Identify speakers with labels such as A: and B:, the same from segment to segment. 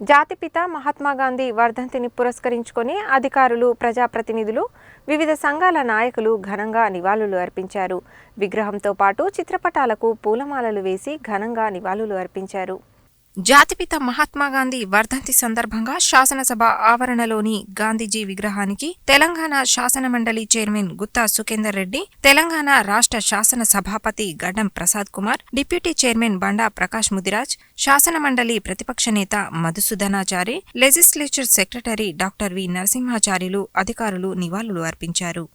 A: జాతిపిత మహాత్మాగాంధీ వర్ధంతిని పురస్కరించుకొని అధికారులు ప్రజాప్రతినిధులు వివిధ సంఘాల నాయకులు ఘనంగా నివాళులు అర్పించారు. విగ్రహంతో పాటు చిత్రపటాలకు పూలమాలలు వేసి ఘనంగా నివాళులు అర్పించారు. జాతిపిత మహాత్మాగాంధీ వర్ధంతి సందర్భంగా శాసనసభ ఆవరణలోని గాంధీజీ విగ్రహానికి తెలంగాణ శాసనమండలి చైర్మన్ గుత్తా సుఖేందర్ రెడ్డి తెలంగాణ రాష్ట్ర శాసన సభాపతి గడ్డం ప్రసాద్ కుమార్ డిప్యూటీ చైర్మన్ బండా ప్రకాష్ ముదిరాజ్ శాసనమండలి ప్రతిపక్ష నేత Madhusudanachari legislature secretary doctor V Narasimhacharyulu అధికారులు నివాళులు అర్పించారు.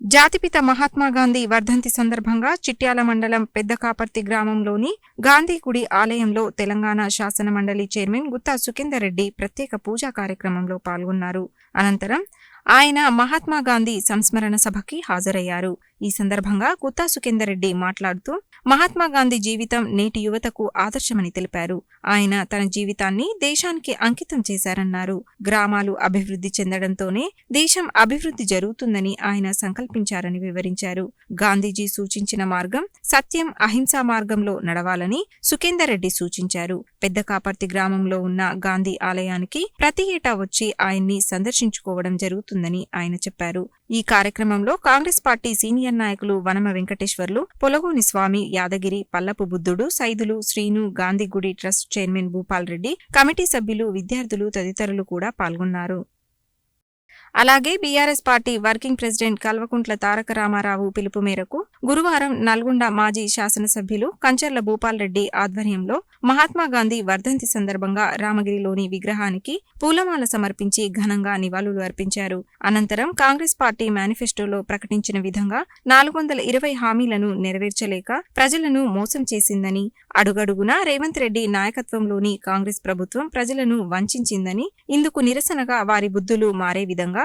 A: జాతిపిత మహాత్మాగాంధీ వర్ధంతి సందర్భంగా చిట్యాల మండలం పెద్దకాపర్తి గ్రామంలోని గాంధీ గుడి ఆలయంలో తెలంగాణ శాసన మండలి చైర్మన్ గుత్తా సుఖేందర్ రెడ్డి ప్రత్యేక పూజా కార్యక్రమంలో పాల్గొన్నారు. అనంతరం ఆయన మహాత్మా గాంధీ సంస్మరణ సభకి హాజరయ్యారు. ఈ సందర్భంగా గుత్తా సుఖేందర్ రెడ్డి మాట్లాడుతూ మహాత్మా గాంధీ జీవితం నేటి యువతకు ఆదర్శమని తెలిపారు. ఆయన తన జీవితాన్ని దేశానికి అంకితం చేశారన్నారు. గ్రామాలు అభివృద్ధి చెందడంతోనే దేశం అభివృద్ధి జరుగుతుందని ఆయన సంకల్పించారని వివరించారు. గాంధీజీ సూచించిన మార్గం సత్యం అహింసా మార్గంలో నడవాలని సుఖేందర్ రెడ్డి సూచించారు. పెద్ద కాపర్తి గ్రామంలో ఉన్న గాంధీ ఆలయానికి ప్రతి ఏటా వచ్చి ఆయన్ని సందర్శించుకోవడం జరుగుతుందని ఆయన చెప్పారు. ఈ కార్యక్రమంలో కాంగ్రెస్ పార్టీ సీనియర్ నాయకులు Vanama Venkateswarlu పొలగోని Swamy Yadagiri Pallapu Buddhudu Saidulu Srinu Gandhigudi trust chairman Bhupal Reddy committee సభ్యులు విద్యార్థులు తదితరులు కూడా పాల్గొన్నారు. అలాగే BRS party working president Kalvakuntla Taraka Rama Rao పిలుపు మేరకు గురువారం నల్గొండ మాజీ శాసనసభ్యులు కంచర్ల భూపాల్ రెడ్డి ఆధ్వర్యంలో మహాత్మా గాంధీ వర్ధంతి సందర్భంగా రామగిరిలోని విగ్రహానికి పూలమాల సమర్పించి ఘనంగా నివాళులు అర్పించారు. అనంతరం కాంగ్రెస్ పార్టీ మేనిఫెస్టోలో ప్రకటించిన విధంగా నాలుగు వందల ఇరవై హామీలను నెరవేర్చలేక ప్రజలను మోసం చేసిందని అడుగడుగునా రేవంత్ రెడ్డి నాయకత్వంలోని కాంగ్రెస్ ప్రభుత్వం ప్రజలను వంచిందని ఇందుకు నిరసనగా వారి బుద్ధులు మారే విధంగా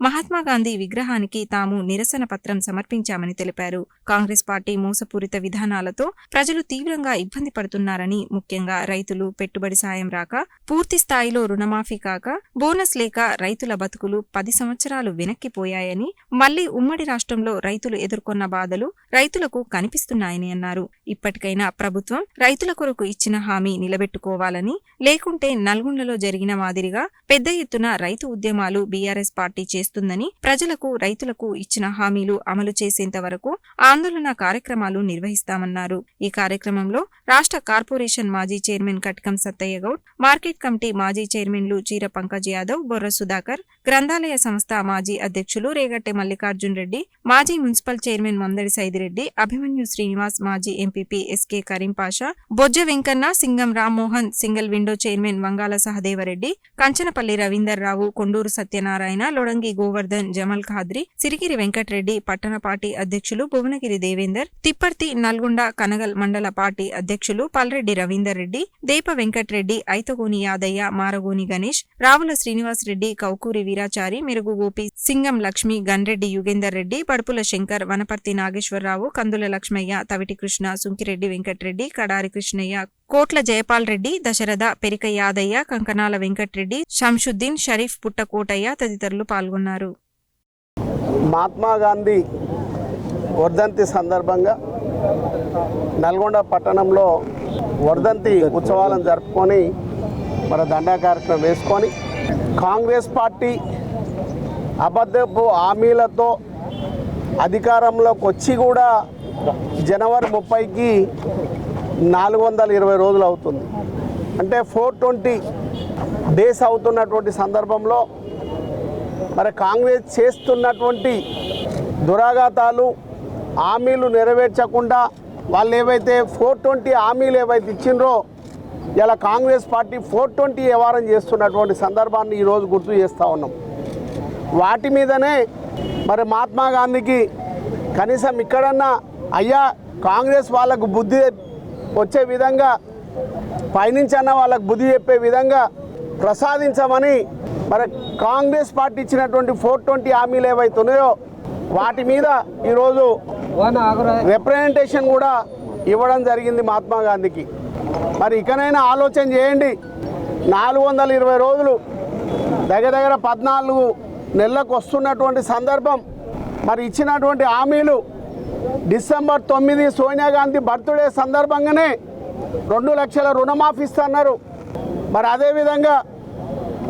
A: మహాత్మా గాంధీ విగ్రహానికి తాము నిరసన పత్రం సమర్పించామని తెలిపారు. కాంగ్రెస్ పార్టీ మోసపూరిత విధానాలతో ప్రజలు తీవ్రంగా ఇబ్బంది పడుతున్నారని ముఖ్యంగా రైతులు పెట్టుబడి సాయం రాక పూర్తి స్థాయిలో రుణమాఫీ కాక బోనస్ లేక రైతుల బతుకులు పది సంవత్సరాలు వెనక్కిపోయాయని మళ్ళీ ఉమ్మడి రాష్ట్రంలో రైతులు ఎదుర్కొన్న బాధలు రైతులకు కనిపిస్తున్నాయని అన్నారు. ఇప్పటికైనా ప్రభుత్వం రైతుల కొరకు ఇచ్చిన హామీ నిలబెట్టుకోవాలని లేకుంటే నల్గొండలో జరిగిన మాదిరిగా పెద్ద ఎత్తున రైతు ఉద్యమాలు బీఆర్ఎస్ పార్టీ చేస్తుందని ప్రజలకు రైతులకు ఇచ్చిన హామీలు అమలు చేసేంత వరకు ఆందోళన కార్యక్రమాలు నిర్వహిస్తామన్నారు. ఈ కార్యక్రమంలో రాష్ట్ర కార్పొరేషన్ మాజీ chairman Katkam Sattaiah Goud market committee మాజీ చైర్మన్లు చీర పంకజ్ యాదవ్ బొర్ర సుధాకర్ గ్రంథాలయ సంస్థ మాజీ అధ్యక్షులు రేగట్టె మల్లికార్జున్ రెడ్డి మాజీ మున్సిపల్ చైర్మన్ మందడి సైదిరెడ్డి అభిమన్యు శ్రీనివాస్ మాజీ MPP SK Karimpasha Bojja Venkanna Singam Rammohan single window chairman Vangala Sahadevareddy Kanchanapalli Ravinder Rao Konduru Satyanarayana Lodangi Govardhan Jamal Khadri Sirigiri Venkatreddy పట్టణ పార్టీ అధ్యక్షులు భువనగిరి దేవేందర్ తిప్పర్తి నల్గొండ కనగల్ మండల పార్టీ అధ్యక్షులు పల్రెడ్డి రవీందర్ రెడ్డి దేప వెంకట్రెడ్డి ఐతగోని యాదయ్య మారగోని గణేష్ రావుల శ్రీనివాస్ రెడ్డి కౌకూరి వీరాచారి మెరుగు గోపి సింగం లక్ష్మి గన్రెడ్డి యుగేందర్ రెడ్డి బడుపుల శంకర్ వనపర్తి నాగేశ్వరరావు కందుల లక్ష్మయ్య తవిటి కృష్ణ సుంకిరెడ్డి వెంకటరెడ్డి కడారి కృష్ణయ్య కోట్ల జయపాల్ రెడ్డి దశరథ పెరిక యాదయ్య కంకనాల వెంకట్రెడ్డి షంషుద్దీన్ షరీఫ్ పుట్టకోటయ్య తదితరులు పాల్గొన్నారు.
B: మహాత్మా గాంధీ వర్ధంతి సందర్భంగా నల్గొండ పట్టణంలో వర్ధంతి ఉత్సవాలను జరుపుకొని మన దండా కార్యక్రమం వేసుకొని కాంగ్రెస్ పార్టీ అబద్ధపు హామీలతో అధికారంలోకి వచ్చి కూడా జనవరి ముప్పైకి నాలుగు వందల ఇరవై రోజులు అవుతుంది. అంటే ఫోర్ ట్వంటీ డేస్ అవుతున్నటువంటి సందర్భంలో మరి కాంగ్రెస్ చేస్తున్నటువంటి దురాఘాతాలు హామీలు నెరవేర్చకుండా వాళ్ళు ఏవైతే ఫోర్ ట్వంటీ హామీలు ఏవైతే ఇచ్చిండ్రో ఇలా కాంగ్రెస్ పార్టీ ఫోర్ ట్వంటీ వ్యవహారం చేస్తున్నటువంటి సందర్భాన్ని ఈరోజు గుర్తు చేస్తూ ఉన్నాం. వాటి మీదనే మరి మహాత్మా గాంధీకి కనీసం ఇక్కడన్నా అయ్యా కాంగ్రెస్ వాళ్ళకు బుద్ధి వచ్చే విధంగా పైనుంచన్నా వాళ్ళకు బుద్ధి చెప్పే విధంగా ప్రసాదించమని మరి కాంగ్రెస్ పార్టీ ఇచ్చినటువంటి ఫోర్ ట్వంటీ హామీలు ఏవైతే ఉన్నాయో వాటి మీద ఈరోజు రిప్రజెంటేషన్ కూడా ఇవ్వడం జరిగింది మహాత్మా గాంధీకి. మరి ఇకనైనా ఆలోచన చేయండి. నాలుగు వందల ఇరవై రోజులు దగ్గర దగ్గర పద్నాలుగు నెలలకు వస్తున్నటువంటి సందర్భం మరి ఇచ్చినటువంటి హామీలు డిసెంబర్ తొమ్మిది సోనియా గాంధీ బర్త్డే సందర్భంగానే రెండు లక్షల రుణమాఫీ ఇస్తున్నారు. మరి అదేవిధంగా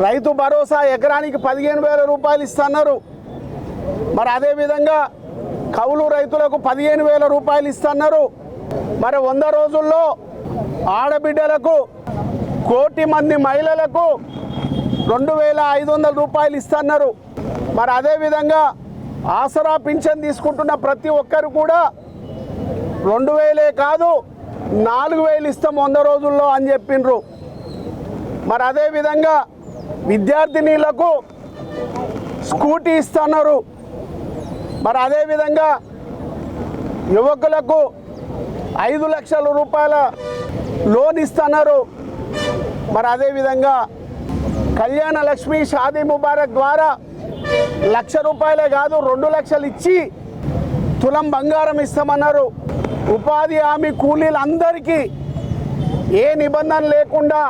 B: రైతు భరోసా ఎకరానికి పదిహేను వేల రూపాయలు ఇస్తున్నారు. మరి అదేవిధంగా కౌలు రైతులకు పదిహేను వేల రూపాయలు ఇస్తున్నారు. మరి వంద రోజుల్లో ఆడబిడ్డలకు కోటి మంది మహిళలకు రెండు వేల ఐదు వందల రూపాయలు ఇస్తున్నారు. మరి అదేవిధంగా ఆసరా పింఛన్ తీసుకుంటున్న ప్రతి ఒక్కరు కూడా రెండు వేలే కాదు నాలుగు వేలు ఇస్తాం వంద రోజుల్లో అని చెప్పిండ్రు మరి అదేవిధంగా విద్యార్థినీలకు స్కూటీ ఇస్తున్నారు. మరి అదేవిధంగా యువకులకు ఐదు లక్షల రూపాయల లోన్ ఇస్తున్నారు మరి అదేవిధంగా కళ్యాణ లక్ష్మి షాదీ ముబారక్ ద్వారా లక్ష రూపాయలే కాదు రెండు లక్షలు ఇచ్చి తులం బంగారం ఇస్తామన్నారు. ఉపాధి హామీ కూలీలందరికీ ఏ నిబంధన లేకుండా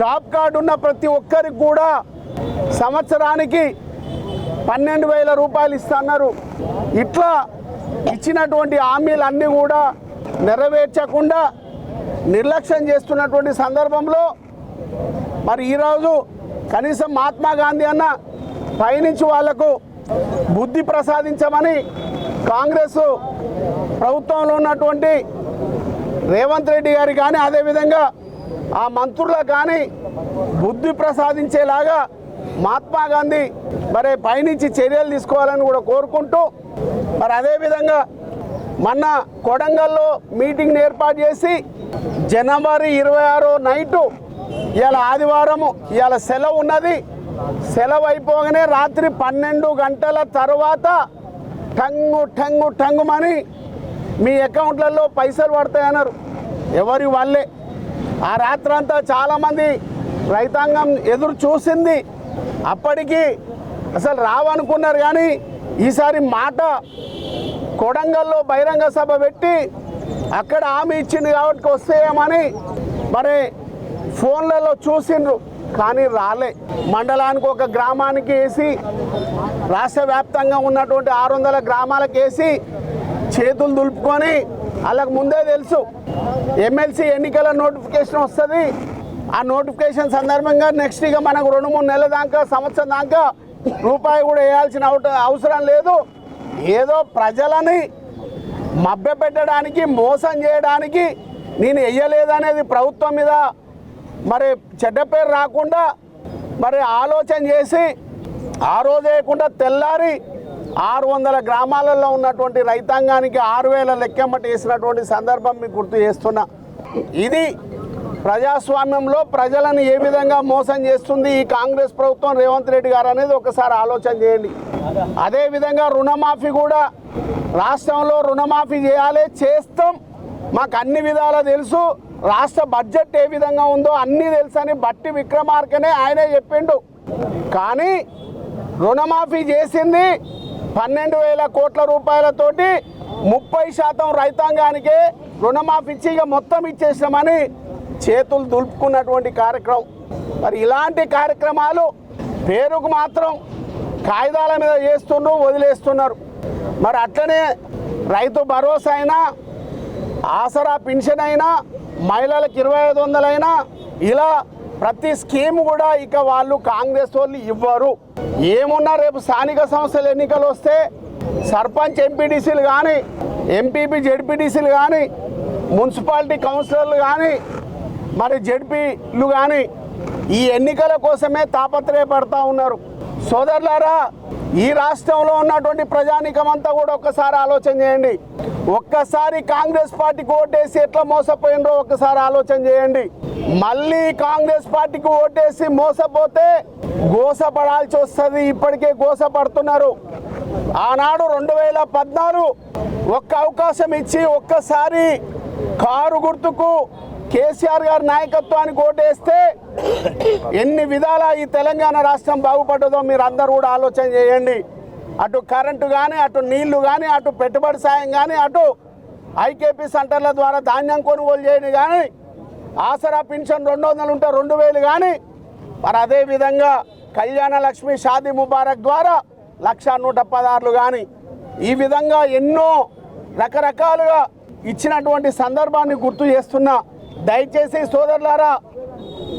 B: జాబ్ కార్డు ఉన్న ప్రతి ఒక్కరికి కూడా సంవత్సరానికి పన్నెండు వేల రూపాయలు ఇస్తున్నారు. ఇట్లా ఇచ్చినటువంటి హామీలన్నీ కూడా నెరవేర్చకుండా నిర్లక్ష్యం చేస్తున్నటువంటి సందర్భంలో మరి ఈరోజు కనీసం మహాత్మా గాంధీ అన్న పయనించి వాళ్ళకు బుద్ధి ప్రసాదించమని కాంగ్రెస్ ప్రభుత్వంలో ఉన్నటువంటి రేవంత్ రెడ్డి గారి కానీ అదేవిధంగా ఆ మంత్రులకు కానీ బుద్ధి ప్రసాదించేలాగా మహాత్మా గాంధీ మరి పయనించి చర్యలు తీసుకోవాలని కూడా కోరుకుంటూ మరి అదేవిధంగా మొన్న కొడంగల్లో మీటింగ్ని ఏర్పాటు చేసి జనవరి ఇరవై ఆరో నైటు ఇవాళ ఆదివారము ఇవాళ సెలవు ఉన్నది. సెలవు అయిపోగానే రాత్రి పన్నెండు గంటల తర్వాత టంగు టంగు టంగుమని మీ అకౌంట్లలో పైసలు పడతాయన్నారు. ఎవరి వాళ్ళే. ఆ రాత్రంతా చాలామంది రైతాంగం ఎదురు చూసింది. అప్పటికి అసలు రావనుకున్నారు కానీ ఈసారి మాట కొడంగల్లో బహిరంగ సభ పెట్టి అక్కడ హామీ ఇచ్చింది కాబట్టి వస్తేయమని మరి ఫోన్లలో చూసిండ్రు కానీ రాలే. మండలానికి ఒక గ్రామానికి వేసి రాష్ట్ర వ్యాప్తంగా ఉన్నటువంటి ఆరు వందల గ్రామాలకు వేసి చేతులు దులుపుకొని వాళ్ళకు ముందే తెలుసు ఎమ్మెల్సీ ఎన్నికల నోటిఫికేషన్ వస్తుంది. ఆ నోటిఫికేషన్ సందర్భంగా నెక్స్ట్ ఇక మనకు రెండు మూడు నెలల దాకా సంవత్సరం దాకా రూపాయి కూడా వేయాల్సిన అవసరం లేదు. ఏదో ప్రజలని మభ్యపెట్టడానికి మోసం చేయడానికి నేను వెయ్యలేదనేది ప్రభుత్వం మీద మరి చెడ్డ పేరు రాకుండా మరి ఆలోచన చేసి ఆ రోజు వేయకుండా తెల్లారి ఆరు వందల గ్రామాలలో ఉన్నటువంటి రైతాంగానికి ఆరు వేల లెక్కెమ్మటి వేసినటువంటి సందర్భం మీకు గుర్తు చేస్తున్నా. ఇది ప్రజాస్వామ్యంలో ప్రజలను ఏ విధంగా మోసం చేస్తుంది ఈ కాంగ్రెస్ ప్రభుత్వం రేవంత్ రెడ్డి గారు అనేది ఒకసారి ఆలోచన చేయండి. అదేవిధంగా రుణమాఫీ కూడా రాష్ట్రంలో రుణమాఫీ చేయాలి చేస్తాం. మాకు అన్ని విధాలా తెలుసు. రాష్ట్ర బడ్జెట్ ఏ విధంగా ఉందో అన్నీ తెలుసని బట్టి విక్రమార్కనే ఆయనే చెప్పిండు. కానీ రుణమాఫీ చేసింది పన్నెండు వేల కోట్ల రూపాయలతోటి ముప్పై శాతం రైతాంగానికే రుణమాఫీ ఇచ్చి ఇక మొత్తం ఇచ్చేసామని చేతులు దులుపుకున్నటువంటి కార్యక్రమం. మరి ఇలాంటి కార్యక్రమాలు పేరుకు మాత్రం కాగితాల మీద చేస్తున్నారు వదిలేస్తున్నారు. మరి అట్లనే రైతు భరోసా అయినా ఆసరా పెన్షన్ అయినా మహిళలకు ఇరవై ఐదు వందలైనా ఇలా ప్రతి స్కీమ్ కూడా ఇక వాళ్ళు కాంగ్రెస్ వాళ్ళు ఇవ్వరు. ఏమున్నా రేపు స్థానిక సంస్థల ఎన్నికలు వస్తే సర్పంచ్ ఎంపీడీసీలు కానీ ఎంపీపీ జెడ్పీటీసీలు కానీ మున్సిపాలిటీ కౌన్సిలర్లు కానీ మరి జడ్పీలు కానీ ఈ ఎన్నికల కోసమే తాపత్రయపడతా ఉన్నారు. సోదరులారా ఈ రాష్ట్రంలో ఉన్నటువంటి ప్రజానికం అంతా కూడా ఒక్కసారి ఆలోచన చేయండి. ఒక్కసారి కాంగ్రెస్ పార్టీకి ఓటేసి ఎట్లా మోసపోయినరో ఒక్కసారి ఆలోచన చేయండి. మళ్ళీ కాంగ్రెస్ పార్టీకి ఓటేసి మోసపోతే గోసపడాల్సి వస్తుంది ఇప్పటికే గోసపడుతున్నారు. ఆనాడు రెండు వేల పద్నాలుగు ఒక్క అవకాశం ఇచ్చి ఒక్కసారి కారు గుర్తుకు కేసీఆర్ గారి నాయకత్వానికి ఓటేస్తే ఎన్ని విధాల ఈ తెలంగాణ రాష్ట్రం బాగుపడ్డదో మీరు అందరూ కూడా ఆలోచన చేయండి. అటు కరెంటు కానీ అటు నీళ్ళు కానీ అటు పెట్టుబడి సాయం కానీ అటు ఐకేపీ సెంటర్ల ద్వారా ధాన్యం కొనుగోలు చేయని కానీ ఆసరా పెన్షన్ రెండు వందలు ఉంటే రెండు వేలు కానీ మరి అదేవిధంగా కళ్యాణ లక్ష్మి షాదీ ముబారక్ ద్వారా లక్ష నూట పదహారులు కానీ ఈ విధంగా ఎన్నో రకరకాలుగా ఇచ్చినటువంటి సందర్భాన్ని గుర్తు చేస్తున్నా. దయచేసి సోదరులారా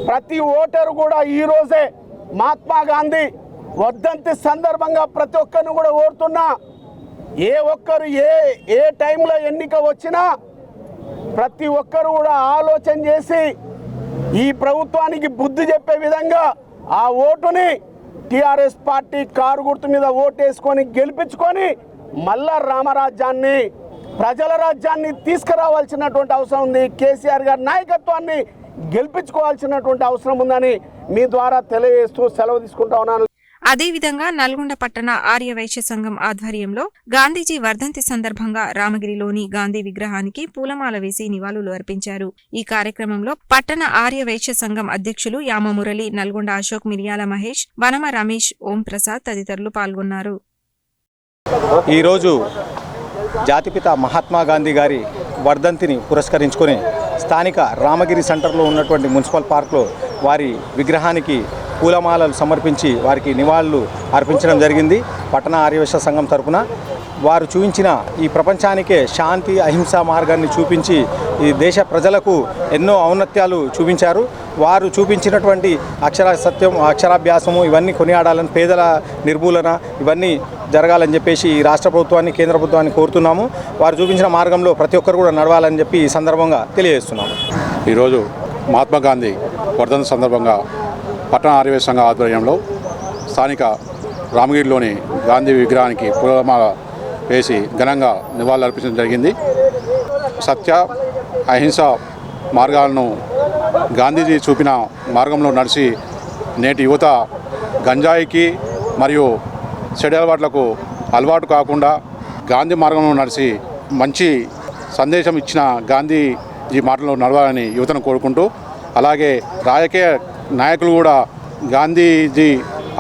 B: ప్రతి ఓటరు కూడా ఈరోజే మహాత్మా గాంధీ వర్ధంతి సందర్భంగా ప్రతి ఒక్కరిని కూడా ఓరుతున్నా ఏ ఒక్కరు ఏ ఏ టైంలో ఎన్నిక వచ్చినా ప్రతి ఒక్కరు కూడా ఆలోచన చేసి ఈ ప్రభుత్వానికి బుద్ధి చెప్పే విధంగా ఆ ఓటుని టీఆర్ఎస్ పార్టీ కారు గుర్తు మీద ఓటేసుకొని గెలిపించుకొని మళ్ళా రామరాజ్యాన్ని ప్రజల రాజ్యాన్ని తీసుకురావాల్సినటువంటి అవసరం ఉంది. కేసీఆర్ గారి నాయకత్వాన్ని గెలిపించుకోవాల్సినటువంటి అవసరం ఉందని మీ ద్వారా తెలియజేస్తూ సెలవు తీసుకుంటా ఉన్నాను.
A: అదేవిధంగా నల్గొండ పట్టణ ఆర్య వైశ్య సంఘం ఆధ్వర్యంలో గాంధీజీ వర్ధంతి సందర్భంగా రామగిరిలోని గాంధీ విగ్రహానికి పూలమాల వేసి నివాళులు అర్పించారు. ఈ కార్యక్రమంలో పట్టణ ఆర్య వైశ్య సంఘం అధ్యక్షులు యామ మురళి నల్గొండ అశోక్ మిరియాల మహేష్ వనమ రమేష్ ఓం ప్రసాద్ తదితరులు పాల్గొన్నారు.
C: ఈరోజు జాతిపిత మహాత్మా గాంధీ గారి వర్ధంతిని పురస్కరించుకొని స్థానిక రామగిరి సెంటర్లో ఉన్నటువంటి మున్సిపల్ పార్క్లో వారి విగ్రహానికి పూలమాలలు సమర్పించి వారికి నివాళులు అర్పించడం జరిగింది. పట్టణ ఆర్యవేశ సంఘం తరపున వారు చూపించిన ఈ ప్రపంచానికే శాంతి అహింస మార్గాన్ని చూపించి ఈ దేశ ప్రజలకు ఎన్నో ఔన్నత్యాలు చూపించారు. వారు చూపించినటువంటి అక్షర సత్యం అక్షరాభ్యాసము ఇవన్నీ కొనియాడాలని పేదల నిర్మూలన ఇవన్నీ జరగాలని చెప్పేసి ఈ రాష్ట్ర ప్రభుత్వాన్ని కేంద్ర ప్రభుత్వాన్ని కోరుతున్నాము. వారు చూపించిన మార్గంలో ప్రతి ఒక్కరు కూడా నడవాలని చెప్పి ఈ సందర్భంగా తెలియజేస్తున్నాము.
D: ఈరోజు మహాత్మా గాంధీ వర్ధన సందర్భంగా పట్టణ ఆర్యవేశ సంఘ ఆధ్వర్యంలో స్థానిక రామగిరిలోని గాంధీ విగ్రహానికి పూలమాల వేసి ఘనంగా నివాళులర్పించడం జరిగింది. సత్య అహింస మార్గాలను గాంధీజీ చూపిన మార్గంలో నడిచి నేటి యువత గంజాయికి మరియు చెడు అలవాట్లకు అలవాటు కాకుండా గాంధీ మార్గంలో నడిచి మంచి సందేశం ఇచ్చిన గాంధీజీ మాటలు నడవాలని యువతను కోరుకుంటూ అలాగే రాజకీయ నాయకులు కూడా గాంధీజీ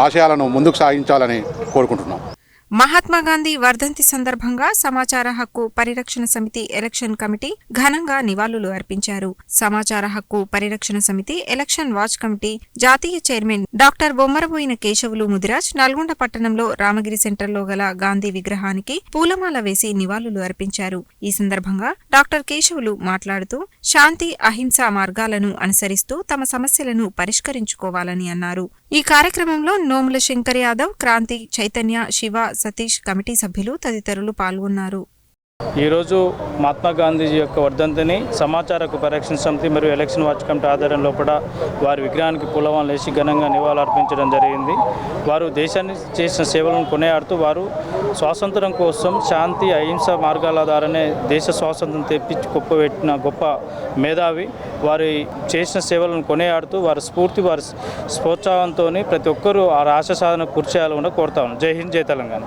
D: ఆశయాలను ముందుకు సాగించాలని కోరుకుంటున్నాం.
A: మహాత్మాగాంధీ వర్ధంతి సందర్భంగా సమాచార హక్కు పరిరక్షణ సమితి ఎలక్షన్ కమిటీ ఘనంగా నివాళులు అర్పించారు. సమాచార హక్కు పరిరక్షణ సమితి ఎలక్షన్ వాచ్ కమిటీ జాతీయ చైర్మన్ డాక్టర్ బొమ్మరబోయిన కేశవులు ముదిరాజ్ నల్గొండ పట్టణంలో రామగిరి సెంటర్లో గల గాంధీ విగ్రహానికి పూలమాల వేసి నివాళులు అర్పించారు. ఈ సందర్భంగా డాక్టర్ కేశవులు మాట్లాడుతూ శాంతి అహింస మార్గాలను అనుసరిస్తూ తమ సమస్యలను పరిష్కరించుకోవాలని అన్నారు. ఈ కార్యక్రమంలో నోముల శంకర్ యాదవ్ క్రాంతి చైతన్య శివ సతీష్ కమిటీ సభ్యులు తదితరులు పాల్గొన్నారు.
E: ఈరోజు మహాత్మా గాంధీజీ యొక్క వర్ధంతిని సమాచార పరిరక్షణ సమితి మరియు ఎలక్షన్ వాచ్ కమిటీ ఆధ్వర్యంలో కూడా వారి విగ్రహానికి పూలమాలలు వేసి ఘనంగా నివాళులర్పించడం జరిగింది. వారు దేశాన్ని చేసిన సేవలను కొనియాడుతూ వారు స్వాతంత్రం కోసం శాంతి అహింస మార్గాల ద్వారానే దేశ స్వాతంత్రం తెప్పించి గొప్పపెట్టిన గొప్ప మేధావి. వారి చేసిన సేవలను కొనియాడుతూ వారి స్ఫూర్తి వారి ప్రోత్సాహంతో ప్రతి ఒక్కరూ ఆ రాష్ట్ర సాధన కృషి చేయాలని కోరుతా ఉన్నాను జై హింద్ జై తెలంగాణ.